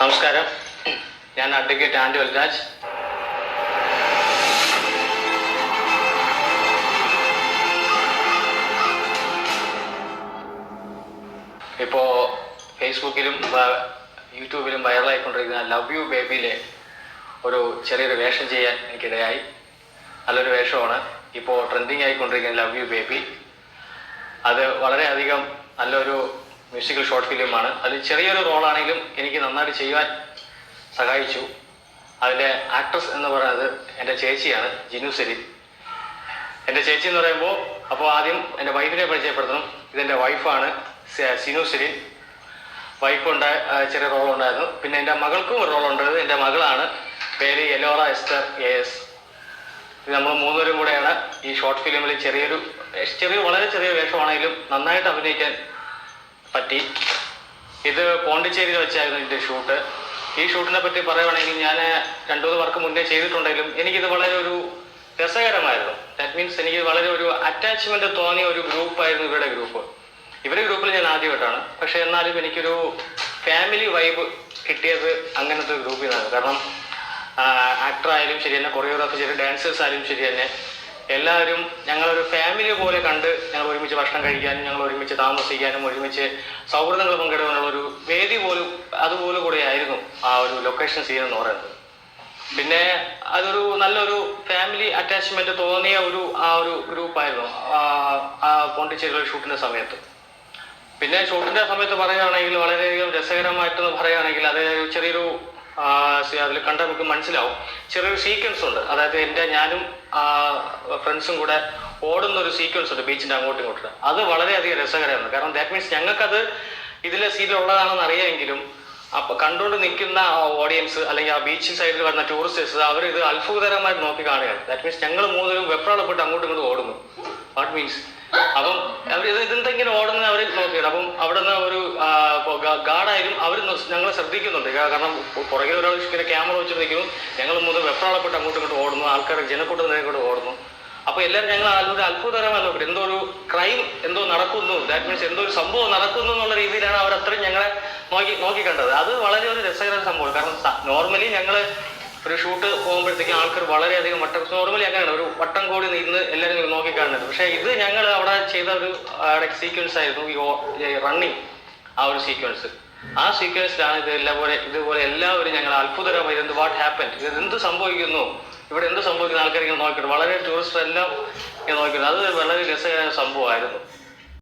നമസ്കാരം. ഞാൻ advocate Andy വൽരാജ്. ഇപ്പോൾ ഫേസ്ബുക്കിലും യൂട്യൂബിലും വൈറലായിക്കൊണ്ടിരിക്കുന്ന ലവ് യു ബേബിയിലെ ഒരു ചെറിയൊരു വേഷം ചെയ്യാൻ എനിക്കിടയായി. നല്ലൊരു വേഷമാണ്. ഇപ്പോൾ ട്രെൻഡിങ് ആയിക്കൊണ്ടിരിക്കുന്ന ലവ് യു ബേബി. അത് വളരെയധികം നല്ലൊരു മ്യൂസിക്കൽ ഷോർട്ട് ഫിലിമാണ്. അതിൽ ചെറിയൊരു റോളാണെങ്കിലും എനിക്ക് നന്നായിട്ട് ചെയ്യുവാൻ സഹായിച്ചു. അതിലെ ആക്ട്രസ് എന്ന് പറയുന്നത് എന്റെ ചേച്ചിയാണ് ജിനു സെലിൻ. എന്റെ ചേച്ചി എന്ന് പറയുമ്പോൾ അപ്പോൾ ആദ്യം എന്റെ വൈഫിനെ പരിചയപ്പെടുത്തണം. ഇതെന്റെ വൈഫാണ് സിനു സെലിൻ. വൈഫ് ഉണ്ടായ ചെറിയ റോൾ ഉണ്ടായിരുന്നു പിന്നെ എന്റെ മകൾക്കും ഒരു ഉണ്ട് എന്റെ മകളാണ്. പേര് എലോറ എസ്റ്റർ എ എസ് നമ്മൾ മൂന്നുപേരും കൂടെയാണ് ഈ ഷോർട്ട് ഫിലിമിൽ ചെറിയൊരു ചെറിയ വളരെ ചെറിയ വേഷമാണെങ്കിലും നന്നായിട്ട് അഭിനയിക്കാൻ പറ്റി. ഇത് പോണ്ടിച്ചേരിയിൽ വെച്ചായിരുന്നു ഇതിന്റെ ഷൂട്ട്. ഈ ഷൂട്ടിനെ പറ്റി പറയുവാണെങ്കിൽ ഞാൻ രണ്ടു മൂന്ന് വർക്ക് മുന്നേ ചെയ്തിട്ടുണ്ടെങ്കിലും എനിക്കിത് വളരെ ഒരു രസകരമായിരുന്നു. ദാറ്റ് മീൻസ് എനിക്ക് വളരെ ഒരു അറ്റാച്ച്മെന്റ് തോന്നിയ ഒരു ഗ്രൂപ്പായിരുന്നു ഇവരുടെ ഗ്രൂപ്പ്. ഇവരുടെ ഗ്രൂപ്പിൽ ഞാൻ ആദ്യമായിട്ടാണ്. പക്ഷെ എന്നാലും എനിക്കൊരു ഫാമിലി വൈബ് കിട്ടിയത് അങ്ങനത്തെ ഗ്രൂപ്പിൽ നിന്നാണ്. കാരണം ആക്ടർ ആയാലും ശരി തന്നെ കൊറിയോഗ്രാഫർ ശരി ഡാൻസേഴ്സ് ആയാലും ശരി തന്നെ എല്ലാവരും ഞങ്ങളൊരു ഫാമിലി പോലെ കണ്ട് ഞങ്ങൾ ഒരുമിച്ച് ഭക്ഷണം കഴിക്കാനും ഞങ്ങൾ ഒരുമിച്ച് താമസിക്കാനും ഒരുമിച്ച് സൗഹൃദങ്ങൾ പങ്കിടാനുള്ള ഒരു വേദി പോലും അതുപോലെ കൂടെ ആയിരുന്നു ആ ഒരു ലൊക്കേഷൻ സീൻ എന്ന് പറയുന്നത്. പിന്നെ അതൊരു നല്ലൊരു ഫാമിലി അറ്റാച്ച്മെന്റ് തോന്നിയ ഒരു ആ ഒരു ഗ്രൂപ്പായിരുന്നു ആ പോണ്ടിച്ചേരിയിലെ ഷൂട്ടിന്റെ സമയത്ത്. പിന്നെ ഷൂട്ടിന്റെ സമയത്ത് പറയുകയാണെങ്കിൽ വളരെയധികം രസകരമായിട്ടെന്ന് പറയുകയാണെങ്കിൽ അത് ചെറിയൊരു അതിൽ കണ്ട നമുക്ക് മനസ്സിലാവും. ചെറിയൊരു സീക്വൻസ് ഉണ്ട്. അതായത് എന്റെ ഞാനും ഫ്രണ്ട്സും കൂടെ ഓടുന്ന ഒരു സീക്വൻസ് ഉണ്ട് ബീച്ചിന്റെ അങ്ങോട്ടും ഇങ്ങോട്ടും. അത് വളരെയധികം രസകരമാണ് കാരണം ദാറ്റ് മീൻസ് ഞങ്ങൾക്കത് ഇതിലെ സീനിലുള്ളതാണെന്ന് അറിയാമെങ്കിലും അപ്പൊ കണ്ടുകൊണ്ട് നിൽക്കുന്ന ഓഡിയൻസ് അല്ലെങ്കിൽ ആ ബീച്ച് സൈഡിൽ വരുന്ന ടൂറിസ്റ്റേഴ്സ് അവർ ഇത് അത്ഭുതകരമായിട്ട് നോക്കി കാണുകയാണ്. ദാറ്റ് മീൻസ് ഞങ്ങൾ മൂന്നും വെപ്രാളപ്പെട്ട് അങ്ങോട്ടും ഇങ്ങോട്ടും ഓടുന്നു. വാട്ട് മീൻസ് അപ്പം അവർ ഇത് ഇതെന്തെങ്കിലും ഓടുന്ന അവർ നോക്കിയാണ് അപ്പം അവിടെ നിന്ന് ഒരു ഗാർഡായാലും അവർ ഞങ്ങളെ ശ്രദ്ധിക്കുന്നുണ്ട്. കാരണം പുറകിൽ ഒരാൾ ഇങ്ങനെ ക്യാമറ വെച്ച് ഞങ്ങൾ മുതൽ വെപ്രാളപ്പെട്ട് അങ്ങോട്ടും ഇങ്ങോട്ടും ഓടുന്നു. ആൾക്കാർ ജനക്കൂട്ടം കൂടെ ഓടുന്നു. അപ്പോൾ എല്ലാവരും ഞങ്ങൾ ഒരു അത്ഭുതകരമായി നോക്കി എന്തോ ഒരു ക്രൈം എന്തോ നടക്കുന്നു. ദാറ്റ് മീൻസ് എന്തോ ഒരു സംഭവം നടക്കുന്നു എന്നുള്ള രീതിയിലാണ് അവർ അത്രയും ഞങ്ങളെ നോക്കി നോക്കിക്കണ്ടത്. അത് വളരെ ഒരു രസകര സംഭവം കാരണം നോർമലി ഞങ്ങൾ ഒരു ഷൂട്ട് പോകുമ്പോഴത്തേക്കും ആൾക്കാർ വളരെയധികം വട്ടം. നോർമലി അങ്ങനെയാണ് ഒരു വട്ടം കൂടി നിന്ന് എല്ലാവരും നോക്കി കാണുന്നത് പക്ഷേ ഇത് ഞങ്ങൾ അവിടെ ചെയ്ത ഒരു സീക്വൻസ് ആയിരുന്നു. ഈ റണ്ണിങ് ആ ഒരു സീക്വൻസ് ആ സീക്വൻസിലാണ് ഇത് എല്ലാം പോലെ ഇതുപോലെ എല്ലാവരും ഞങ്ങൾ അത്ഭുതകരമായി എന്ത് വാട്ട് ഹാപ്പൻ ഇത് എന്ത് സംഭവിക്കുന്നു? ഇവിടെ എന്ത് സംഭവിക്കുന്ന ആൾക്കാർ ഇങ്ങനെ നോക്കിയിട്ട് വളരെ ടൂറിസ്റ്റ് എല്ലാം ഇങ്ങനെ നോക്കിയിട്ട് അത് വളരെ രസകരമായ സംഭവമായിരുന്നു.